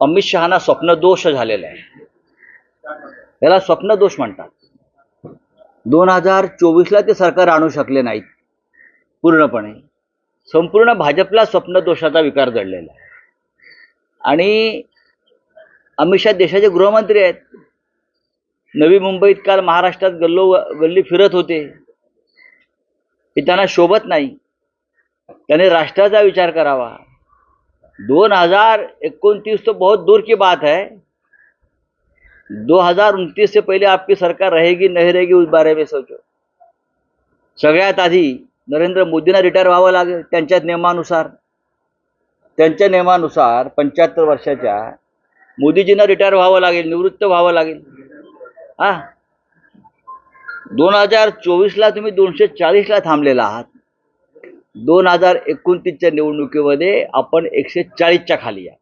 अमित शहाना स्वप्नदोष झालेला आहे. याला स्वप्नदोष म्हणतात. दोन हजार चोवीसला ते सरकार आणू शकले नाहीत पूर्णपणे. संपूर्ण भाजपला स्वप्नदोषाचा विकार जडलेला आहे. आणि अमित शहा देशाचे गृहमंत्री आहेत. नवी मुंबईत काल महाराष्ट्रात गल्लो गल्ली फिरत होते. हे त्यांना शोभत नाही. त्याने राष्ट्राचा विचार करावा. दोन हजार एकोणतीस तो बहुत दूर की बात है। दो हजार उनतीस से पहले आपकी सरकार रहेगी नहीं रहेगी उस बारे में सोचो। सगळ्यात आधी नरेंद्र मोदींना रिटायर व्हावं लागेल त्यांच्या नियमानुसार। त्यांच्या नियमानुसार पंच्याहत्तर वर्षाच्या मोदीजींना रिटायर व्हावं लागेल निवृत्त व्हावं लागेल। हा? दोन हजार चोवीसला तुम्ही दोनशे चाळीसला थांबलेला आहात। दोन हजार एकोणतीसच्या निवडणुकीमध्ये आपण एकशे चाळीसच्या खाली आहे.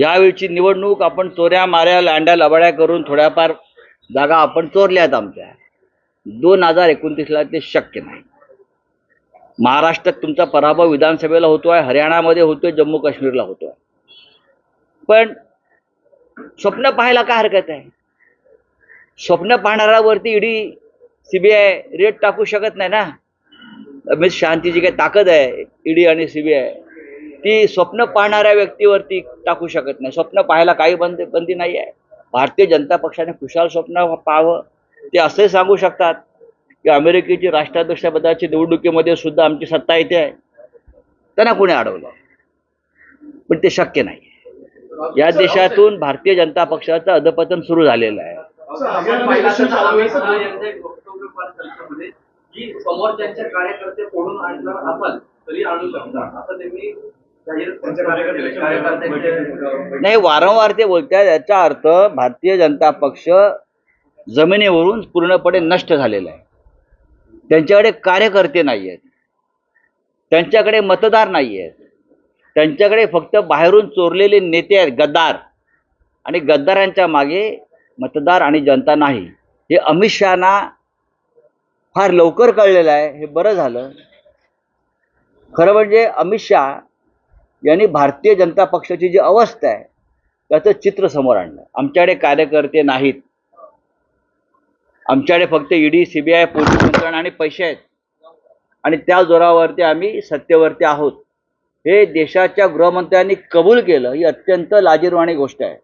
यावेळची निवडणूक आपण चोऱ्या माऱ्या लांड्या लबाड्या करून थोड्याफार जागा आपण चोरल्यात आमच्या. दोन हजार एकोणतीसला ते शक्य नाही. महाराष्ट्रात तुमचा पराभव विधानसभेला होतोय हरियाणामध्ये होतोय जम्मू काश्मीरला होतोय. पण स्वप्न पाहायला काय हरकत आहे? स्वप्न पाहणाऱ्यावरती ईडी सीबीआय रेट टाकू शकत नाही ना? अमित शहाची जी काही ताकद आहे ईडी आणि सीबीआय ती स्वप्न पाहणाऱ्या व्यक्तीवरती टाकू शकत नाही स्वप्न पाहायला काही बंद बंदी नाही आहे भारतीय जनता पक्षाने खुशाल स्वप्न पाहावं ते असे सांगू शकतात की अमेरिकेची राष्ट्राध्यक्षपदाची निवडणुकीमध्ये सुद्धा आमची सत्ता येते आहे त्यांना कोणी अडवलं पण ते शक्य नाही या देशातून भारतीय जनता पक्षाचं अधपतन सुरू झालेलं आहे की समोरच्यांचे कार्यकर्ते फोडून आणणार आपण तरी आणू शकता असं त्यांनी नाही वारंवार ते बोलतात याचा अर्थ भारतीय जनता पक्ष जमिनीवरून पूर्णपणे नष्ट झालेला आहे. त्यांच्याकडे कार्यकर्ते नाही आहेत त्यांच्याकडे मतदार नाही आहेत त्यांच्याकडे फक्त बाहेरून चोरलेले नेते आहेत गद्दार. आणि गद्दारांच्या मागे मतदार आणि जनता नाही. हे अमित शहाना फार लवकर कळलेलं आहे हे बरं झालं. खरं म्हणजे अमित शहा यांनी भारतीय जनता पक्षाची जी अवस्था आहे त्याचं चित्र समोर आणलं. आमच्याकडे कार्यकर्ते नाहीत. आमच्याकडे फक्त ईडी सीबीआय पोलीस यंत्रणा आणि पैसे आहेत. आणि त्या जोरावरती आम्ही सत्तेवरती आहोत. हे देशाच्या गृहमंत्र्यांनी कबूल केलं ही अत्यंत लाजीरवाणी गोष्ट आहे.